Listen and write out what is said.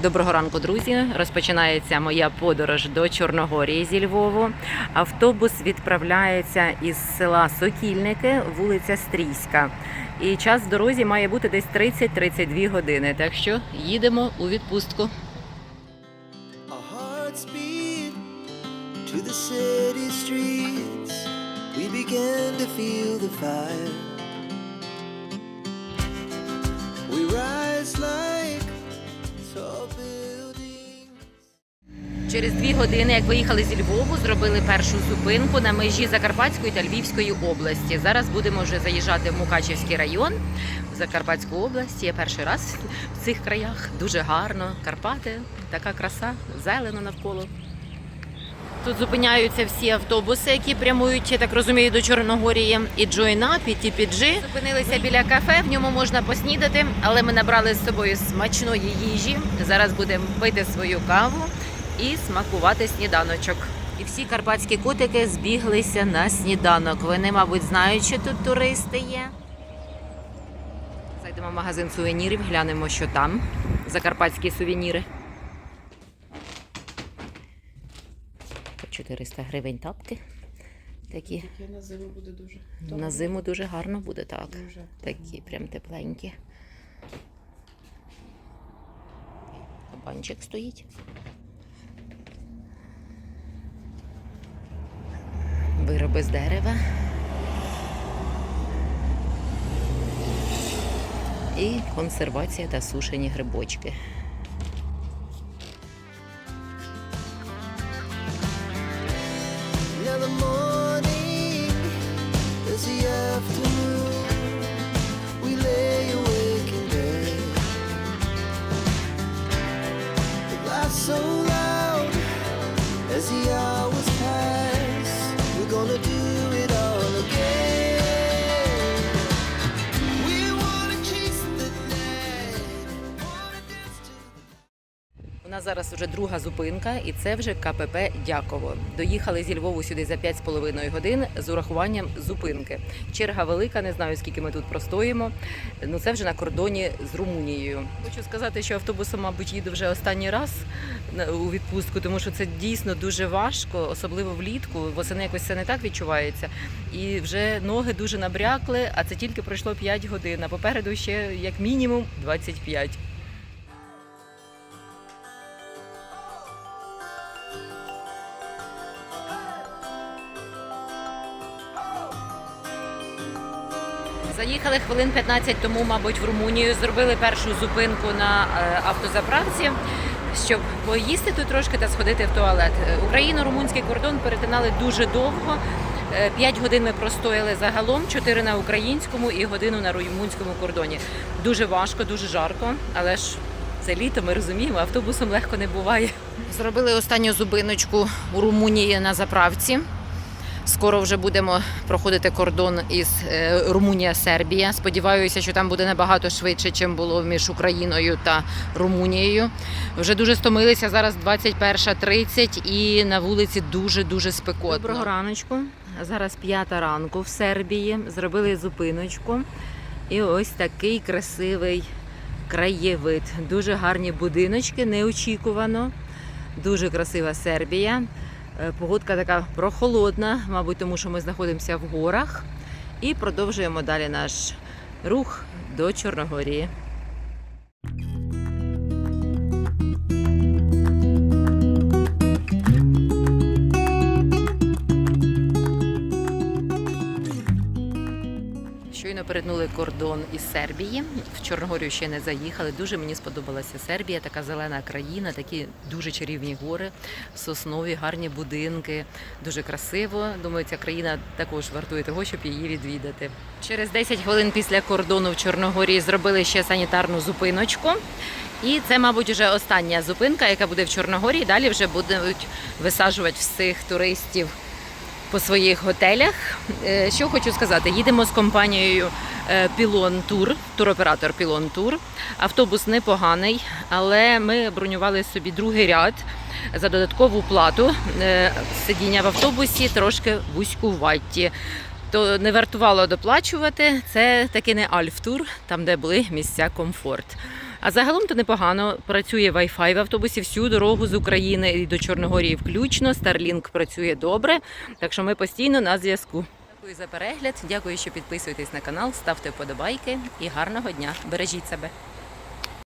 Доброго ранку, друзі. Розпочинається моя подорож до Чорногорії зі Львову. Автобус відправляється із села Сокільники, вулиця Стрійська. І час в дорозі має бути десь 30-32 години. Так що їдемо у відпустку. To the city streets. We began to feel the fire. Через дві години, як виїхали зі Львову, зробили першу зупинку на межі Закарпатської та Львівської області. Зараз будемо вже заїжджати в Мукачівський район, в Закарпатську область. Я перший раз в цих краях. Дуже гарно. Карпати, така краса, зелено навколо. Тут зупиняються всі автобуси, які прямують, я так розумію, до Чорногорії. І Джойнап, і TPG. Зупинилися біля кафе, в ньому можна поснідати, але ми набрали з собою смачної їжі. Зараз будемо пити свою каву і смакувати сніданочок. І всі карпатські котики збіглися на сніданок. Вони, мабуть, знають, що тут туристи є. Зайдемо в магазин сувенірів, глянемо, що там. Закарпатські сувеніри. 400 гривень тапки. Такі. На зиму буде дуже. На зиму дуже гарно буде, так. Дуже. Такі прям тепленькі. Кабанчик стоїть. Вироби з дерева. І консервація та сушені грибочки. Now the morning зараз вже друга зупинка, і це вже КПП Дяково. Доїхали зі Львову сюди за 5,5 годин з урахуванням зупинки. Черга велика, не знаю скільки ми тут простоїмо. Ну це вже на кордоні з Румунією. Хочу сказати, що автобусом, мабуть, їду вже останній раз на- у відпустку, тому що це дійсно дуже важко, особливо влітку. Восени якось це не так відчувається. І вже ноги дуже набрякли, а це тільки пройшло 5 годин. А попереду ще як мінімум 25. Заїхали хвилин 15 тому, мабуть, в Румунію. Зробили першу зупинку на е, автозаправці, щоб поїсти тут трошки та сходити в туалет. Е, Україно-румунський кордон перетинали дуже довго. 5 годин ми простояли загалом, 4 на українському і годину на румунському кордоні. Дуже важко, дуже жарко, але ж це літо, ми розуміємо, автобусом легко не буває. Зробили останню зупиночку у Румунії на заправці. Скоро вже будемо проходити кордон із е, Румунія-Сербія. Сподіваюся, що там буде набагато швидше, ніж було між Україною та Румунією. Вже дуже стомилися. Зараз 21.30 і на вулиці дуже дуже спекотно. Доброго раночку. Зараз п'ята ранку в Сербії. Зробили зупиночку. І ось такий красивий краєвид. Дуже гарні будиночки, неочікувано. Дуже красива Сербія. Е, Погодка така прохолодна, мабуть, тому що ми знаходимося в горах. І продовжуємо далі наш рух до Чорногорії. Перетнули кордон із Сербії. В Чорногорію ще не заїхали. Дуже мені сподобалася Сербія, така зелена країна, такі дуже чарівні гори, соснові, гарні будинки, дуже красиво. Думаю, ця країна також вартує того, щоб її відвідати. Через 10 хвилин після кордону в Чорногорії зробили ще санітарну зупиночку. І це, мабуть, вже остання зупинка, яка буде в Чорногорії. Далі вже будуть висаджувати всіх туристів по своїх готелях. Е, Що хочу сказати, їдемо з компанією е, Пілон Тур, туроператор Пілон Тур. Автобус непоганий, але ми бронювали собі другий ряд за додаткову плату. Е, Сидіння в автобусі трошки вузькуваті. То не вартувало доплачувати. Це таки не Альфтур, там де були місця комфорт. А загалом то непогано. Працює Wi-Fi в автобусі всю дорогу з України і до Чорногорії включно. Starlink працює добре, так що ми постійно на зв'язку. Дякую за перегляд. Дякую, що підписуєтесь на канал, ставте вподобайки і гарного дня. Бережіть себе.